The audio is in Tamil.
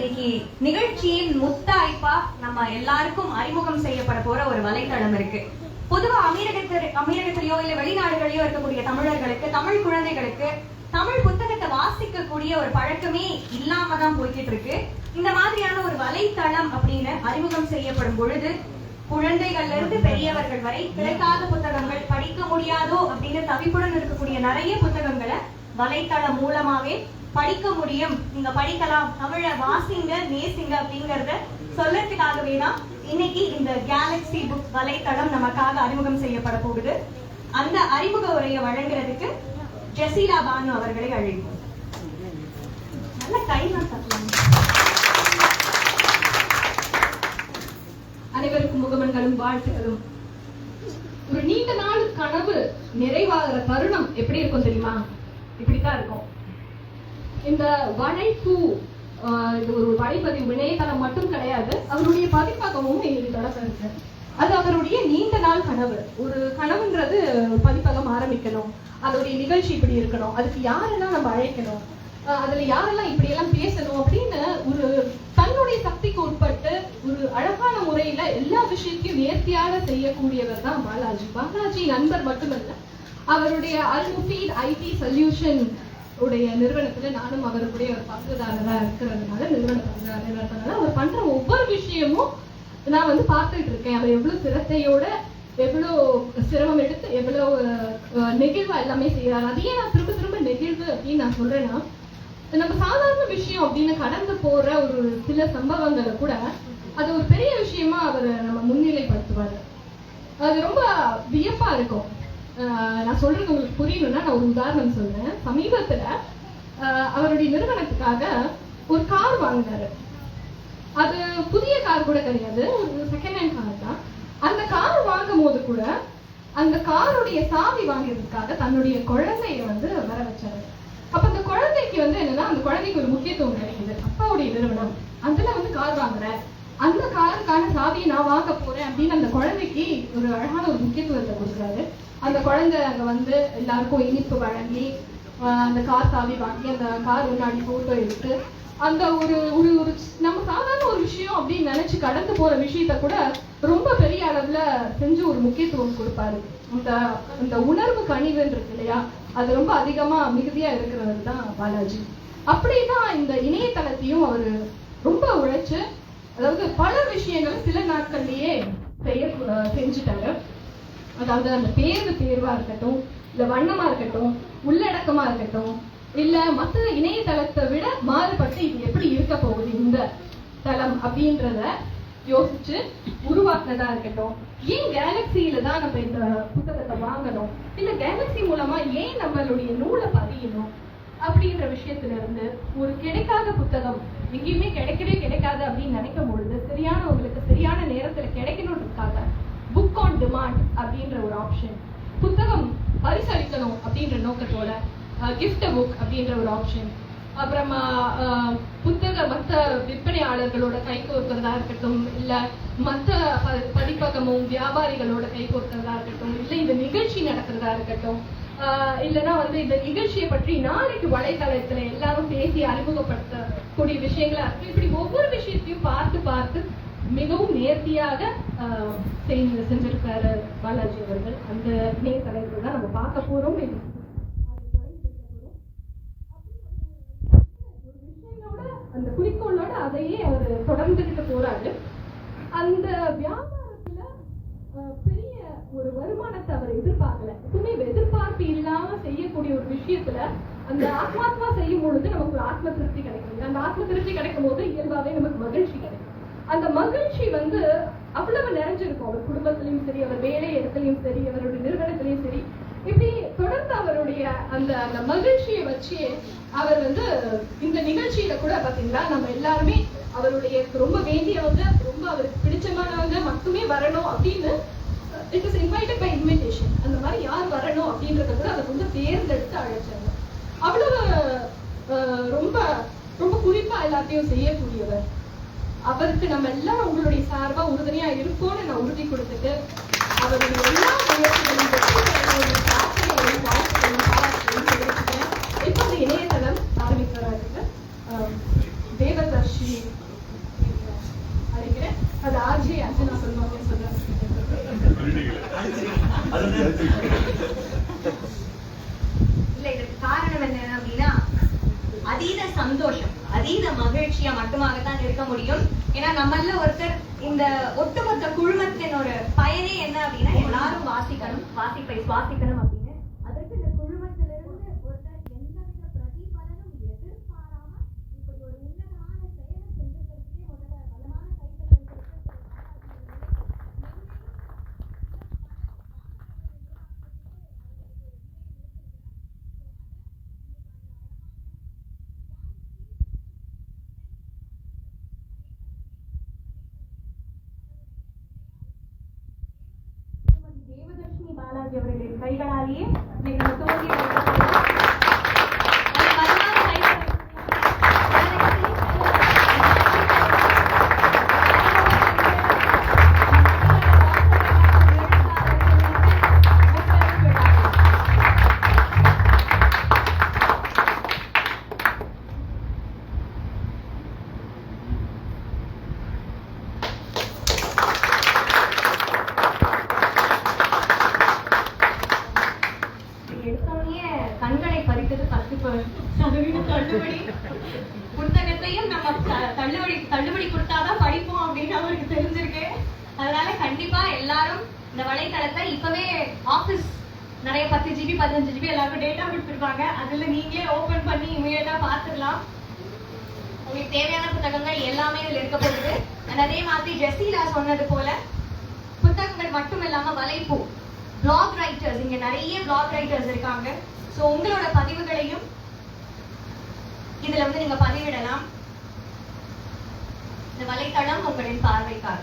இன்னைக்கு நிகழ்ச்சியின் முத்தாய்ப்பா நம்ம எல்லாருக்கும் அறிமுகம் செய்யப்பட போற ஒரு வலைத்தளம் இருக்கு. பொதுவா அமீரகத்தில் அமீரகத்திலேயோ இல்ல வெளிநாடுகளிலோ இருக்கக்கூடிய தமிழர்களுக்கு தமிழ் குழந்தைகளுக்கு தமிழ் புத்தகத்தை வாசிக்கக்கூடிய ஒரு பழக்கமே இல்லாம தான் போய்கிட்டு இருக்கு இந்த மாதிரியான ஒரு வலைத்தளம் அப்படின்னு அறிமுகம் செய்யப்படும் பொழுது குழந்தைகள்ல இருந்து பெரியவர்கள் வரை கிடைக்காத புத்தகங்கள் படிக்க முடியாதோ அப்படின்னு தவிப்புடன் இருக்கக்கூடிய நிறைய புத்தகங்களை வலைத்தளம் மூலமாவே படிக்க முடியும். நீங்க படிக்கலாம். தமிழை வாசிங்க நேசிங்க அப்படிங்கறத சொல்லறதுக்காகவே தான் இன்னைக்கு இந்த கேலக்சி புக் வலைத்தளம் நமக்காக அறிமுகம் செய்யப்பட போகுது. அந்த அறிமுக உரையை வழங்குறதுக்கு ஜெசிலா பானு அவர்களை அழைப்போம். நல்ல கைதான் தட்டலாம் அனைவருக்கும் முகமன்களும் வாழ்த்துக்களும். ஒரு நீண்ட நாள் கனவு நிறைவாகிற தருணம் எப்படி இருக்கும் தெரியுமா? இப்படித்தான் இருக்கும். இந்த வளைப்பு இது ஒரு வலைப்பதிவு இணையதளம் மட்டும் கிடையாது. அவருடைய பதிப்பகமும் எங்களுக்கு தொடக்க இருக்கு அது அவருடைய நீண்ட நாள் கனவு. ஒரு கனவுன்றது பதிப்பகம் ஆரம்பிக்கணும். அதோடைய நிகழ்ச்சி இப்படி இருக்கணும். அதுக்கு யாரெல்லாம் நம்ம அழைக்கணும்? அதுல யாரெல்லாம் இப்படி எல்லாம் பேசணும் அப்படின்னு ஒரு தன்னுடைய சக்திக்கு உட்பட்டு ஒரு அழகான முறையில எல்லா விஷயத்தையும் நேர்த்தியாக செய்யக்கூடியவர் தான் பாலாஜி. பாலாஜி நண்பர் மட்டுமல்ல அவருடைய அல்முஃபீட் ஐடி சொல்யூஷன் உடைய நிறுவனத்துல நானும் அவருடைய ஒரு பங்குதாரரா இருக்கிறதுனால நிறுவன பங்குதாரரா அவர் பண்ற ஒவ்வொரு விஷயமும் நான் வந்து பார்த்துட்டு இருக்கேன். அவர் எவ்வளவு சிரத்தையோட எவ்வளோ சிரமம் எடுத்து எவ்வளவு அஹ், நெகிழ்வா எல்லாமே செய்யறாரு அதையே நான் திரும்ப திரும்ப நெகிழ்வு அப்படின்னு நான் சொல்றேன்னா நம்ம சாதாரண விஷயம் அப்படின்னு கடந்து போற ஒரு சில சம்பவங்களை கூட அது ஒரு பெரிய விஷயமா அவர் நம்ம முன்னிலைப்படுத்துவாரு. அது ரொம்ப வியப்பா இருக்கும். நான் சொல்றது உங்களுக்கு புரியணும்னா நான் ஒரு உதாரணம் சொல்றேன். சமீபத்துல ஆஹ் அவருடைய நிறுவனத்துக்காக ஒரு கார் வாங்கினாரு. அது புதிய கார் கூட கிடையாது ஒரு செகண்ட் ஹேண்ட் கார் தான். அந்த கார் வாங்கும் போது கூட அந்த காருடைய சாவி வாங்கிறதுக்காக தன்னுடைய குழந்தைய வந்து வர வச்சாரு. அப்ப அந்த குழந்தைக்கு வந்து என்னன்னா அந்த குழந்தைக்கு ஒரு முக்கியத்துவம் கிடைக்குது. அப்பாவுடைய நிறுவனம் அதுல வந்து கார் வாங்குறேன் அந்த காருக்கான சாவியை நான் வாங்க போறேன் அப்படின்னு அந்த குழந்தைக்கு ஒரு அழகான ஒரு முக்கியத்துவத்தை கொடுக்குறாரு. அந்த குழந்தை அங்க வந்து எல்லாருக்கும் இனிப்பு வழங்கி அந்த கார் சாவி வாங்கி அந்த கார் முன்னாடி போட்டோ எடுத்து அந்த ஒரு ஒரு ஒரு நம்ம சாதாரண ஒரு விஷயம் அப்படின்னு நினைச்சு கடந்து போற விஷயத்த கூட ரொம்ப பெரிய அளவுல செஞ்சு ஒரு முக்கியத்துவம் கொடுப்பாரு. இந்த இந்த உணர்வு கனிவுன்னு இருக்கு இல்லையா? அது ரொம்ப அதிகமா மிகுதியா இருக்கிறவர் தான் பாலாஜி. அப்படிதான் இந்த இணையதளத்தையும் அவரு ரொம்ப உழைச்சு அதாவது பல விஷயங்களை சில நாட்கள்லயே செய்ய அஹ் செஞ்சுட்டாரு. அதாவது அந்த தேர்வு தேர்வா இருக்கட்டும் இல்ல வண்ணமா இருக்கட்டும் உள்ளடக்கமா இருக்கட்டும் இல்ல மத்த இணையதளத்தை விட மாறுபட்டு இது எப்படி இருக்க போகுது இந்த தளம் அப்படின்றத யோசிச்சு உருவாக்குனதா இருக்கட்டும். ஏன் கேலக்சியில தான் நம்ம இந்த புத்தகத்தை வாங்கணும்? இல்ல கேலக்சி மூலமா ஏன் நம்மளுடைய நூலை பதியணும்? அப்படின்ற விஷயத்துல இருந்து ஒரு கிடைக்காத புத்தகம் எங்கேயுமே கிடைக்கவே கிடைக்காது அப்படின்னு நினைக்கும் பொழுது சரியானவங்களுக்கு சரியான நேரத்துல கிடைக்கணும்ன்றதுக்காக புக் ஆன் டிமாண்ட் அப்படின்ற ஒரு ஆப்ஷன் புத்தகம் பரிசளிக்கணும் அப்படின்ற நோக்கத்தோட கிஃப்ட் புக் அப்படின்ற ஒரு ஆப்ஷன் அப்புறமா புத்தக மற்ற விற்பனையாளர்களோட கை கோர்க்கிறதா இருக்கட்டும் இல்ல மற்ற பதிப்பகமும் வியாபாரிகளோட கை கோர்க்கிறதா இருக்கட்டும் இல்ல இந்த நிகழ்ச்சி நடக்கிறதா இருக்கட்டும் ஆஹ் இல்லைன்னா வந்து இந்த நிகழ்ச்சியை பற்றி நாளைக்கு வலைதளத்துல எல்லாரும் பேசி அறிமுகப்படுத்தக்கூடிய விஷயங்களா இருக்கு இப்படி ஒவ்வொரு விஷயத்தையும் பார்த்து பார்த்து மிகவும் நேர்த்தியாக ஆஹ் செஞ்சிருக்காரு பாலாஜி அவர்கள். அந்த இணையதளத்தில் தான் நம்ம பார்க்க போறோம். ஒரு அந்த குறிக்கோளோட அதையே அவர் தொடர்ந்துகிட்டு போறாரு. அந்த வியாபாரத்துல பெரிய ஒரு வருமானத்தை அவர் எதிர்பார்க்கல. எப்பவுமே எதிர்பார்ப்பு இல்லாம செய்யக்கூடிய ஒரு விஷயத்துல அந்த ஆத்மாத்மா செய்யும் பொழுது நமக்கு ஒரு ஆத்ம திருப்தி கிடைக்கும். அந்த ஆத்ம திருப்தி கிடைக்கும் போது இயல்பாவே நமக்கு மகிழ்ச்சி கிடைக்கும். அந்த மகிழ்ச்சி வந்து அவ்வளவு நிறைஞ்சிருக்கும். அவர் குடும்பத்திலையும் சரி அவர் வேலை இடத்துலையும் சரி அவருடைய நிறுவனத்திலையும் சரி. இப்படி தொடர்ந்து அவருடைய அந்த அந்த மகிழ்ச்சியை வச்சு அவர் வந்து இந்த நிகழ்ச்சியில கூட பாத்தீங்கன்னா நம்ம எல்லாருமே அவருடைய ரொம்ப வேண்டியவங்க ரொம்ப அவருக்கு பிடிச்சமானவங்க மட்டுமே வரணும் அப்படின்னு it is invited by invitation அந்த மாதிரி யார் வரணும் அப்படின்றத கூட அதை வந்து தேர்ந்தெடுத்து அழைச்சாங்க. அவ்வளவு ரொம்ப ரொம்ப குறிப்பா எல்லாத்தையும் செய்யக்கூடியவர். அவருக்கு நம்ம எல்லாரும் உங்களுடைய சார்பா உறுதுணையா இருப்போம்னு நான் உறுதி கொடுத்துட்டு அவருடைய எல்லா முயற்சிகளையும் இப்போ இணையதளம் ஆரம்பிக்கிறாரு தேவதர்ஷினி அழைக்கிறேன். அது ஆர்ஜி அர்ஜுனா சொல்லுவாங்க சொல்றேன் இல்ல இதற்கு காரணம் என்ன அப்படின்னா அதீத சந்தோஷம். அதீத மகிழ்ச்சியா மட்டுமாகத்தான் இருக்க முடியும். ஏன்னா நம்மள ஒருத்தர் இந்த ஒட்டுமொத்த குழுமத்தின் ஒரு பயனே என்ன அப்படின்னா எல்லாரும் வாசிக்கணும். வாசிப்பை சுவாசிக்கணும் பாலாஜி அவர்களின் கைகளாலேயே இன்னைக்கு நம்ம கண்டிப்பா எல்லாரும் இந்த வலைத்தளத்தை இப்பவே ஆபீஸ் நிறைய பத்து ஜிபி பதினஞ்சு ஜிபி எல்லாருக்கும் டேட்டா கொடுத்துருப்பாங்க. அதுல நீங்களே ஓபன் பண்ணி இமீடியட்டா பாத்துக்கலாம் உங்களுக்கு தேவையான புத்தகங்கள் எல்லாமே இதுல இருக்க போகுது. அதே மாதிரி ஜெசிலா சொன்னது போல புத்தகங்கள் மட்டும் இல்லாம வலைப்பூ பிளாக் ரைட்டர்ஸ் இங்க நிறைய பிளாக் ரைட்டர்ஸ் இருக்காங்க. ஸோ உங்களோட பதிவுகளையும் இதுல வந்து நீங்க பதிவிடலாம். இந்த வலைத்தளம் உங்களின் பார்வைக்காக.